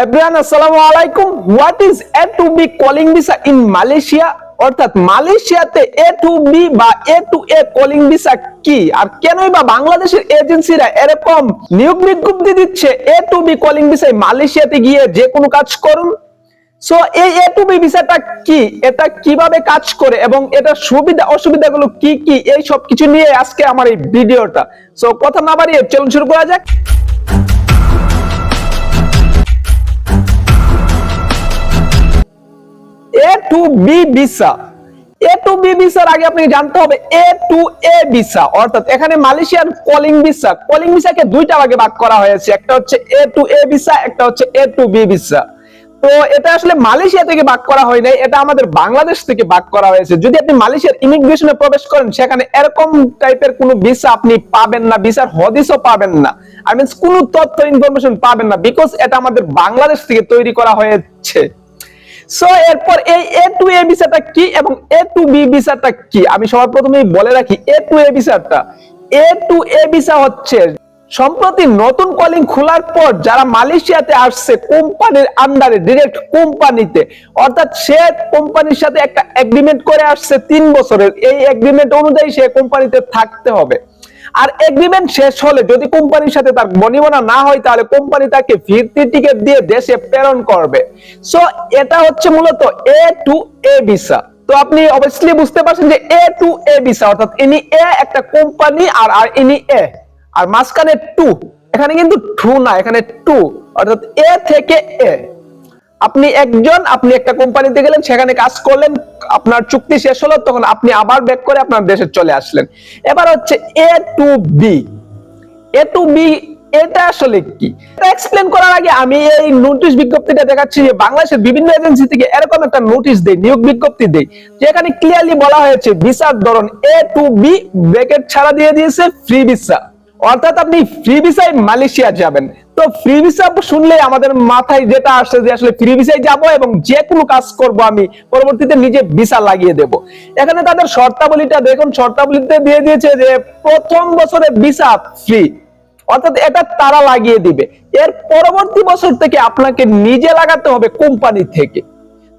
Everyone আসসালামু আলাইকুম। What is A to B calling visa in Malaysia অর্থাৎ মালয়েশিয়াতে এ টু বি বা A to A calling visa কি? আর কেনই বা বাংলাদেশের এজেন্সিরা এরকম নিয়োগ বিজ্ঞপ্তি দিচ্ছে এ টু বি কলিং ভিসায় মালয়েশিয়াতে গিয়ে যে কোনো কাজ করুন? সো এই এ টু বি ভিসাটা কি? এটা কীভাবে কাজ করে? এবং এটা সুবিধা, অসুবিধাগুলো কি কি? এই সব কিছু নিয়ে আজকে আমার এই ভিডিওটা। সো কথা না বাড়িয়ে চলুন শুরু করা যাক। To B visa A to B ভিসার আগে আপনাকে জানতে হবে এ টু এ ভিসা অর্থাৎ এখানে মালয়েশিয়ার কলিং ভিসা কলিং ভিসাকে দুইটা ভাগে ভাগ করা হয়েছে, একটা হচ্ছে এ টু এ ভিসা একটা হচ্ছে এ টু বি ভিসা তো এটা আসলে মালয়েশিয়া থেকে করা হয় নাই, এটা আমাদের বাংলাদেশ থেকে করা হয়েছে। যদি আপনি মালয়েশিয়ার ইমিগ্রেশনে প্রবেশ করেন, সেখানে এরকম টাইপের কোনো ভিসা আপনি পাবেন না ভিসার হদিসও পাবেন না। আই মিনস কোনো তথ্য ইনফরমেশন পাবেন না বিকজ এটা আমাদের বাংলাদেশ থেকে তৈরি করা হয়েছে। সো এরপর এই এ টু এ ভিসাটা কি এবং এ টু বি ভিসাটা কি? আমি সবার প্রথমেই বলে রাখি এ টু এ ভিসাটা এ টু এ ভিসা হচ্ছে, সম্প্রতি নতুন কলিং খোলার পর যারা মালয়েশিয়াতে আসছে, কোম্পানির আন্ডারে ডিরেক্ট কোম্পানিতে, অর্থাৎ সে কোম্পানির সাথে একটা এগ্রিমেন্ট করে আসছে তিন বছরের। এই এগ্রিমেন্ট অনুযায়ী সে কোম্পানিতে থাকতে হবে। আর এগ্রিমেন্ট শেষ হলে যদি কোম্পানির সাথে তার বনিবনা না হয়, তাহলে কোম্পানি তাকে ফিরতি টিকিট দিয়ে দেশে প্রেরণ করবে। সো এটা হচ্ছে মূলত এ টু এ ভিসা তো আপনি অবভিয়াসলি বুঝতে পারছেন যে এ টু এ ভিসা অর্থাৎ ইনি এ একটা কোম্পানি আর আর ইনি এ আর মাঝখানে টু এখানে কিন্তু টু না, এখানে টু অর্থাৎ এ থেকে এ আপনি একজন, আপনি একটা কোম্পানিতে গেলেন, সেখানে কাজ করলেন, আপনার চুক্তি শেষ হলো, তখন আপনি আবার ব্যাক করে আপনার দেশে চলে আসলেন। এবার হচ্ছে A to B A to B এটা আসলে কি? এক্সপ্লেন করার আগে আমি এই নোটিশ বিজ্ঞপ্তিটা দেখাচ্ছি যে বাংলাদেশের বিভিন্ন এজেন্সি থেকে এরকম একটা নোটিশ দেয় নিয়োগ বিজ্ঞপ্তি দেয় যেখানে ক্লিয়ারলি বলা হয়েছে ভিসার ধরন এ টু বি ব্র্যাকেট ছাড়া দিয়ে দিয়েছে ফ্রি ভিসা অর্থাৎ আপনি ফ্রি ভিসায় মালয়েশিয়া যাবেন। তো ফ্রি ভিসা শুনলে আমাদের মাথায় যেটা আসছে যে আসলে ফ্রি ভিসায় যাব এবং যে কোনো কাজ করব আমি, পরবর্তীতে নিজে ভিসা লাগিয়ে দেব। এখানে তাদের শর্তাবলীটা, দেখুন, শর্তাবলীতে দিয়ে দিয়েছে যে প্রথম বছরে ভিসা ফ্রি অর্থাৎ এটা তারা লাগিয়ে দিবে। এর পরবর্তী বছর থেকে আপনাকে নিজে লাগাতে হবে কোম্পানি থেকে।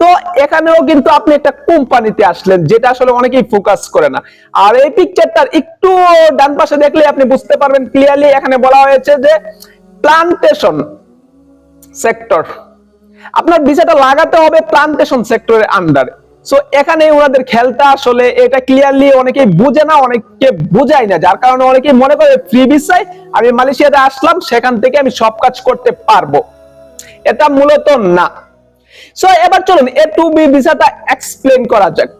তো এখানেও কিন্তু আপনি একটা কোম্পানিতে আসলেন, যেটা আসলে অনেকেই ফোকাস করে না। আর এই পিকচারটার একটু ডান পাশে দেখলে আপনি বুঝতে পারবেন ক্লিয়ারলি এখানে বলা হয়েছে যে প্লান্টেশন সেক্টর আপনার ভিসাটা লাগাতে হবে প্লান্টেশন সেক্টরের আন্ডারে সো এখানে ওনাদের খেলটা আসলে এটা ক্লিয়ারলি অনেকেই বুঝে না অনেকে বুঝায় না। যার কারণে অনেকেই মনে করে ফ্রি ভিসায় আমি মালয়েশিয়াতে আসলাম, সেখান থেকে আমি সব কাজ করতে পারব। এটা মূলত না। সো এবার চলুন এ টু বি ভিসাটা এক্সপ্লেন করা যাক।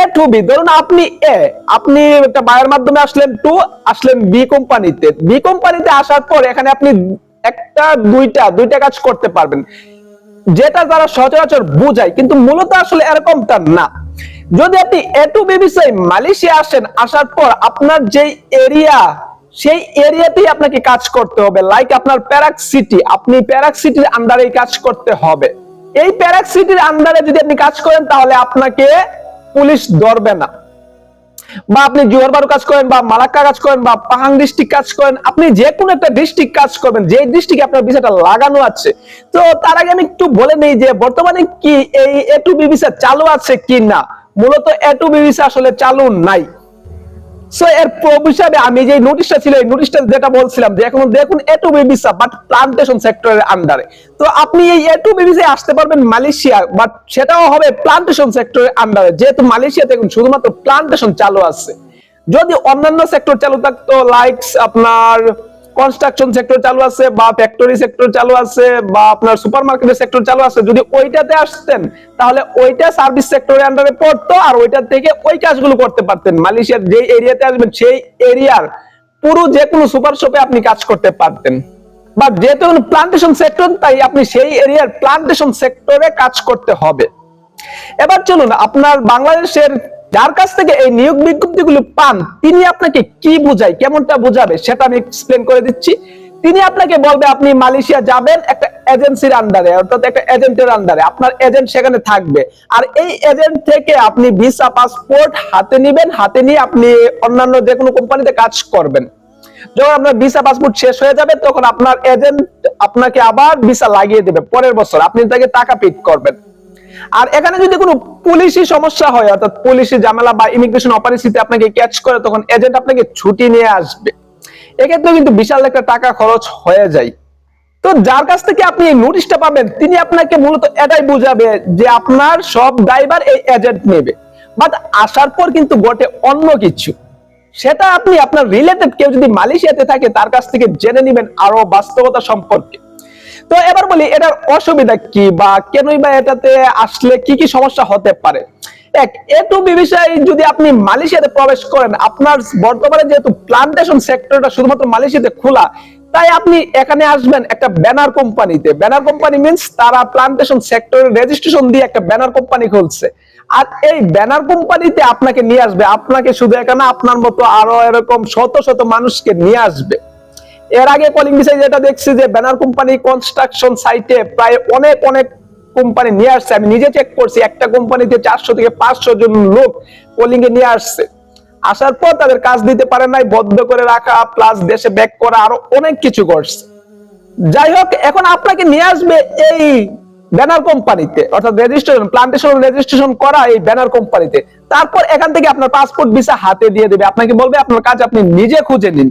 এ টু বি ধরুন আপনি এ আপনি একটা বায়ের মাধ্যমে আসলেন টু আসলেন বি কোম্পানিতে বি কোম্পানিতে আসার পর এখানে আপনি একটা, দুইটা দুইটা কাজ করতে পারবেন। যেটা তারা সচরাচর বুঝায়, কিন্তু মূলত আসলে এরকমটা না। যদি আপনি এ টু মালয়েশিয়া আসেন, আসার পর আপনার যে এরিয়া, সেই এরিয়াতেই আপনাকে কাজ করতে হবে। লাইক আপনার প্যারাক সিটি আপনি প্যারাক সিটির আন্ডারে কাজ করতে হবে। এই প্যারাক সিটির আন্ডারে যদি আপনি কাজ করেন, তাহলে আপনাকে পুলিশ ধরবে না। বা আপনি জোহরবারু কাজ করেন বা মালাক্কা কাজ করেন বা পাহাং ডিস্ট্রিক্ট কাজ করেন, আপনি যে কোনো একটা ডিস্ট্রিক্ট কাজ করবেন যে ডিস্ট্রিক্টে আপনার ভিসাটা লাগানো আছে। তো তার আগে আমি একটু বলে নেই যে বর্তমানে কি এই এ টু বি ভিসা চালু আছে কি না মূলত এ টু বি ভিসা আসলে চালু নাই। এর হিসাবে আমি যে নোটিশটা ছিল, এই নোটিশটা যেটা বলছিলাম যে এখন দেখুন A to B but plantation সেক্টরের আন্ডারে তো আপনি এই এ আসতে পারবেন মালয়েশিয়া বাট সেটাও হবে প্লান্টেশন সেক্টরের আন্ডারে যেহেতু মালয়েশিয়াতে এখন শুধুমাত্র প্লান্টেশন চালু আছে। যদি অন্যান্য সেক্টর চালু থাকতো লাইকস আপনার কনস্ট্রাকশন সেক্টর চালু আছে, বা ফ্যাক্টরি সেক্টর চালু আছে, বা আপনার সুপার মার্কেটের সেক্টর চালু আছে, যদি ওইটাতে আসতেন, তাহলে ওইটা সার্ভিস সেক্টরের আন্ডারে পড়তো, আর ওইটা থেকে ওই কাজগুলো করতে পারতেন। মালয়েশিয়ার যে এরিয়াতে আসবেন, সেই এরিয়ার পুরো যে কোনো সুপার শপে আপনি কাজ করতে পারতেন। বা যেহেতু প্লান্টেশন সেক্টর তাই আপনি সেই এরিয়ার প্লান্টেশন সেক্টরে কাজ করতে হবে। এবার চলুন, আপনার বাংলাদেশের যার কাছ থেকে এই নিয়োগ বিজ্ঞপ্তিগুলো পান, তিনি আপনাকে কি বুঝায়, কেমনটা বুঝাবে, সেটা আমি এক্সপ্লেন করে দিচ্ছি। তিনি আপনাকে বলবে, আপনি মালয়েশিয়া যাবেন একটা এজেন্সির আন্ডারে অর্থাৎ একটা এজেন্টের আন্ডারে আপনার এজেন্ট সেখানে থাকবে। আর এই এজেন্ট থেকে আপনি ভিসা পাসপোর্ট হাতে নিবেন, হাতে নিয়ে আপনি অন্যান্য যে কোনো কোম্পানিতে কাজ করবেন। যখন আপনার ভিসা পাসপোর্ট শেষ হয়ে যাবে, তখন আপনার এজেন্ট আপনাকে আবার ভিসা লাগিয়ে দেবে, পরের বছর। আপনি তাকে টাকা পেড করবেন। আর এখানে যদি কোনো পুলিশি সমস্যা হয়, অর্থাৎ পুলিশি ঝামেলা বা ইমিগ্রেশন অপারেশিতে আপনাকে ক্যাচ করে, তখন এজেন্ট আপনাকে ছুটি নিয়ে আসবে। এক্ষেত্রে কিন্তু বিশাল একটা টাকা খরচ হয়ে যায়। তো যার কাছ থেকে আপনি এই নোটিশটা পাবেন, তিনি আপনাকে মূলত এটাই বুঝাবে যে আপনার সব ড্রাইভার এই এজেন্ট নেবে। বাট আসার পর কিন্তু ঘটে অন্য কিছু। সেটা আপনি আপনার রিলেটেড কেউ যদি মালয়েশিয়াতে থাকে, তার কাছ থেকে জেনে নেবেন আরও বাস্তবতা সম্পর্কে। তো এবার বলি, এটার অসুবিধা কি বা কেনই বা এটাতে আসলে কি কি সমস্যা হতে পারে? এক এ টু বিষয় যদি আপনি মালয়েশিয়াতে প্রবেশ করেন, আপনার বর্তমানে যেহেতু প্লান্টেশন সেক্টরটা শুধুমাত্র মালয়েশিয়াতে খোলা, তাই আপনি এখানে আসবেন একটা ব্যানার কোম্পানিতে ব্যানার কোম্পানি মিন্স তারা প্লান্টেশন সেক্টরের রেজিস্ট্রেশন দিয়ে একটা ব্যানার কোম্পানি খুলছে। আর এই ব্যানার কোম্পানিতে আপনাকে নিয়ে আসবে। আপনাকে শুধু এখানে আপনার মতো আরও এরকম শত শত মানুষকে নিয়ে আসবে। এর আগে কলিং বিষয় যেটা দেখছি যে ব্যানার কোম্পানি কনস্ট্রাকশন সাইটে প্রায় অনেক অনেক কোম্পানি নিয়ে আসছে। আমি নিজে চেক করছি, একটা কোম্পানিতে চারশো থেকে পাঁচশো জন লোক কলিং এ নিয়ে আসছে। আসার পর তাদের কাজ দিতে পারে নাই, বদ্ধ করে রাখা প্লাস দেশে ব্যাক করা, আরও অনেক কিছু করছে। যাই হোক, এখন আপনাকে নিয়ে আসবে এই ব্যানার কোম্পানিতে অর্থাৎ রেজিস্ট্রেশন প্লান্টেশন রেজিস্ট্রেশন করা এই ব্যানার কোম্পানিতে তারপর এখান থেকে আপনার পাসপোর্ট ভিসা হাতে দিয়ে দেবে। আপনাকে বলবে, আপনার কাজ আপনি নিজে খুঁজে নিন।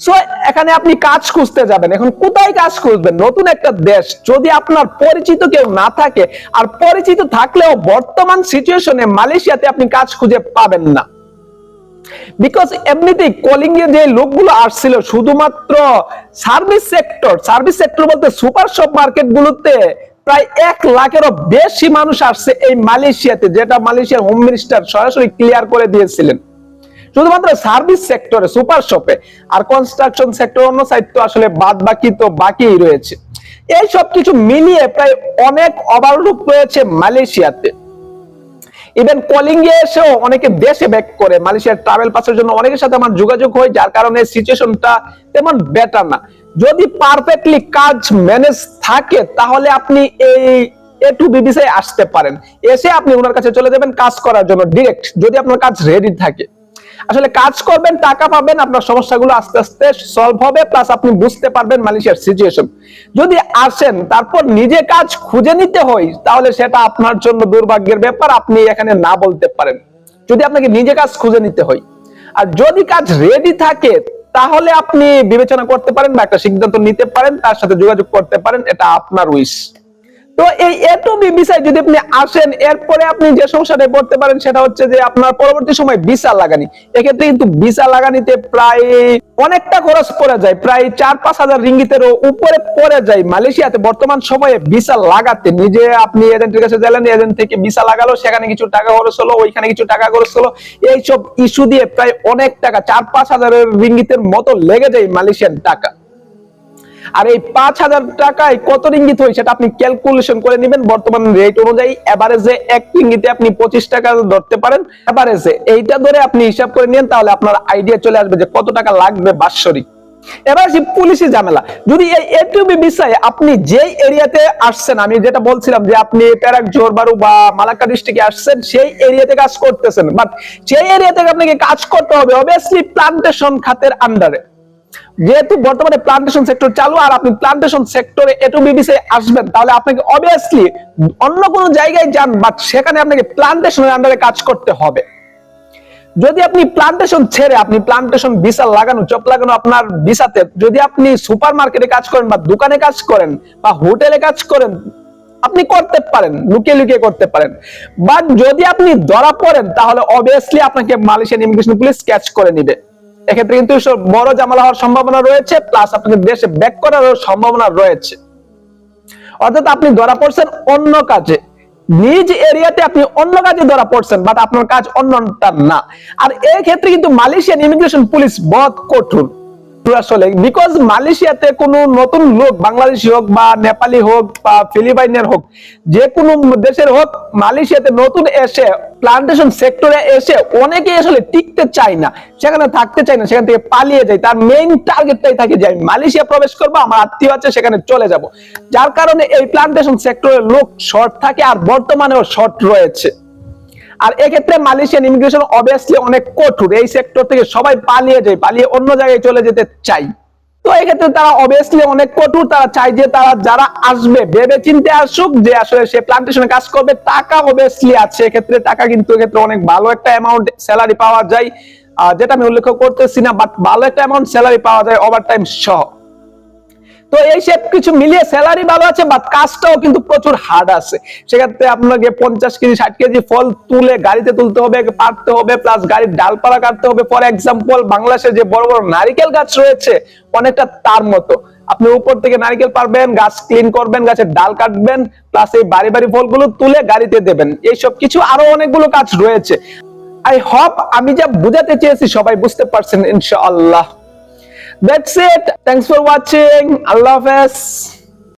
সো এখানে আপনি কাজ খুঁজতে যাবেন। এখন কোথায় কাজ খুঁজবেন? নতুন একটা দেশ। যদি আপনার পরিচিত কেউ না থাকে, আর পরিচিত থাকলেও বর্তমান সিচুয়েশনে মালয়েশিয়াতে আপনি কাজ খুঁজে পাবেন না। বিকজ এমনিতেই কলিং এ যে লোকগুলো আসছিল, শুধুমাত্র সার্ভিস সেক্টর সার্ভিস সেক্টর বলতে সুপার শপ মার্কেট গুলোতে প্রায় এক লাখেরও বেশি মানুষ আসছে এই মালয়েশিয়াতে, যেটা মালয়েশিয়ার হোম মিনিস্টার সরাসরি ক্লিয়ার করে দিয়েছিলেন। শুধুমাত্র সার্ভিস সেক্টরে সুপার শপে আর কনস্ট্রাকশন সেক্টর অন্য সাইড তো আসলে বাদ বাকি তো বাকিই রয়েছে। এই সব কিছু মিলিয়ে প্রায় অনেক ওভারলুক রয়েছে মালয়েশিয়াতে। ইভেন কলিং এসেও অনেকে দেশে ব্যাক করে, মালয়েশিয়ার ট্রাভেল পাসের জন্য অনেকের সাথে আমার যোগাযোগ হয়, যার কারণে সিচুয়েশনটা তেমন বেটার না। যদি পারফেক্টলি কাজ ম্যানেজ থাকে, তাহলে আপনি এই এ টু বিবিসি আসতে পারেন। এসে আপনি ওনার কাছে চলে যাবেন কাজ করার জন্য ডিরেক্ট যদি আপনার কাজ রেডি থাকে। আসলে কাজ করবেন, টাকা পাবেন, আপনার সমস্যাগুলো আস্তে আস্তে সলভ হবে প্লাস আপনি বুঝতে পারবেন মালয়েশিয়ার সিচুয়েশন যদি আসেন, তারপর নিজে কাজ খুঁজে নিতে হয়, তাহলে সেটা আপনার জন্য দুর্ভাগ্যের ব্যাপার, আপনি এখানে না বলতে পারেন। যদি আপনাকে নিজে কাজ খুঁজে নিতে হয়। আর যদি কাজ রেডি থাকে, তাহলে আপনি বিবেচনা করতে পারেন বা একটা সিদ্ধান্ত নিতে পারেন, তার সাথে যোগাযোগ করতে পারেন, এটা আপনার উইশ তো এই এ টু যদি আপনি আসেন, এরপরে আপনি যে সমস্যাটায় পড়তে পারেন, সেটা হচ্ছে যে আপনার পরবর্তী সময় ভিসা লাগানি। এক্ষেত্রে কিন্তু ভিসা লাগানিতে প্রায় অনেকটা খরচ পড়ে যায়, প্রায় চার পাঁচ হাজার রিঙ্গিতেরও উপরে পড়ে যায়। মালয়েশিয়াতে বর্তমান সময়ে ভিসা লাগাতে, নিজে আপনি এজেন্টের কাছে গেলেন, এজেন্ট থেকে ভিসা লাগালো, সেখানে কিছু টাকা খরচ হলো, ওইখানে কিছু টাকা খরচ হলো। এইসব ইস্যু দিয়ে প্রায় অনেক টাকা, চার পাঁচ হাজারের রিঙ্গিতের মতো লেগে যায় মালয়েশিয়ান টাকা। আর এই পাঁচ হাজার টাকায় কত রিঙ্গিত হয় সেটা আপনি ক্যালকুলেশন করে নেবেন। বর্তমান রেট অনুযায়ী এভারেজে এক রিঙ্গিতে আপনি পঁচিশ টাকা ধরতে পারেন। এভারেজে এইটা ধরে আপনি হিসাব করে নেন, তাহলে আপনার আইডিয়া চলে আসবে যে কত টাকা লাগবে বাৎসরিক। এবার আসি পুলিশি ঝামেলা। যদি এই এটিবি বিষয়ে আপনি যেই এরিয়াতে আসছেন, আমি যেটা বলছিলাম যে আপনি প্যারাক জোরবারু বা মালাক্কা ডিস্ট্রিক্টে আসছেন, সেই এরিয়াতে কাজ করতেছেন। বাট সেই এরিয়া থেকে আপনাকে কাজ করতে হবে অবভিয়াসলি প্লান্টেশন খাতের আন্ডারে যেহেতু বর্তমানে প্লান্টেশন সেক্টর চালু আর আপনি প্লান্টেশন সেক্টরে এটু বিবিসি আসবেন, তাহলে আপনাকে অবভিয়াসলি অন্য কোনো জায়গায় যান বাট সেখানে আপনাকে প্লান্টেশনের আন্ডারে কাজ করতে হবে। যদি আপনি প্লান্টেশন ছেড়ে, আপনি প্লান্টেশন ভিসা লাগানো চপ লাগানো আপনার ভিসাতে যদি আপনি সুপার মার্কেটে কাজ করেন বা দোকানে কাজ করেন বা হোটেলে কাজ করেন, আপনি করতে পারেন, লুকিয়ে লুকিয়ে করতে পারেন। বাট যদি আপনি ধরা পড়েন, তাহলে অবভিয়াসলি আপনাকে মালয়েশিয়ান ইমিগ্রেশন পুলিশ ক্যাচ করে নিবে। এক্ষেত্রে কিন্তু বড় জামালা হওয়ার সম্ভাবনা রয়েছে প্লাস আপনাকে দেশে ব্যাক করার সম্ভাবনা রয়েছে। অর্থাৎ আপনি ধরা পড়ছেন অন্য কাজে। নিজ এরিয়াতে আপনি অন্য কাজে ধরা পড়ছেন বাট আপনার কাজ অন্যটা না। আর এই ক্ষেত্রে কিন্তু মালয়েশিয়ান ইমিগ্রেশন পুলিশ বধ কঠোর। আসলে বিকজ মালয়েশিয়াতে কোনো নতুন লোক, বাংলাদেশি হোক বা নেপালি হোক বা ফিলিপাইনের হোক, যে কোনো দেশের হোক, মালয়েশিয়াতে নতুন এসে প্লান্টেশন সেক্টরে এসে অনেকে আসলে টিকতে চায় না, সেখানে থাকতে চায় না, সেখান থেকে পালিয়ে যায়। তার মেইন টার্গেটটাই থাকে যে, আমি মালয়েশিয়া প্রবেশ করব, আমার আত্মীয় আছে, সেখানে চলে যাব। যার কারণে এই প্লান্টেশন সেক্টরের লোক শর্ট থাকে আর বর্তমানেও শর্ট রয়েছে। আর এক্ষেত্রে মালয়েশিয়ান ইমিগ্রেশন অবভিয়াসলি অনেক কঠোর। এই সেক্টর থেকে সবাই পালিয়ে যায়, পালিয়ে অন্য জায়গায় চলে যেতে চাই। তো এক্ষেত্রে তারা অবভিয়াসলি অনেক কঠোর, তারা চাই যে তারা যারা আসবে ভেবে চিন্তে আসুক যে আসলে সে প্লান্টেশনে কাজ করবে, টাকা অবভিয়াসলি আছে। এক্ষেত্রে টাকা কিন্তু এক্ষেত্রে অনেক ভালো একটা অ্যামাউন্ট স্যালারি পাওয়া যায়। যেটা আমি উল্লেখ করতেছি না বাট ভালো একটা অ্যামাউন্ট স্যালারি পাওয়া যায় ওভার টাইম সহ। তো এই সব কিছু মিলিয়ে স্যালারি ভালো আছে বাট কাজটাও কিন্তু প্রচুর হার্ড আছে। সেক্ষেত্রে আপনাকে পঞ্চাশ কেজি, ষাট কেজি ফল তুলে গাড়িতে তুলতে হবে, পারতে হবে প্লাস গাড়ির ডালপালা কাটতে হবে। ফর এক্সাম্পল বাংলাদেশে যে বড় বড় নারিকেল গাছ রয়েছে, অনেকটা তার মতো। আপনি উপর থেকে নারিকেল পারবেন, গাছ ক্লিন করবেন, গাছের ডাল কাটবেন প্লাস এই বাড়ি বাড়ি ফলগুলো তুলে গাড়িতে দেবেন। এইসব কিছু আরও অনেকগুলো কাজ রয়েছে। আই হপ আমি যা বুঝাতে চেয়েছি সবাই বুঝতে পারছেন, ইনশাআল্লাহ। That's it. Thanks for watching. I love us.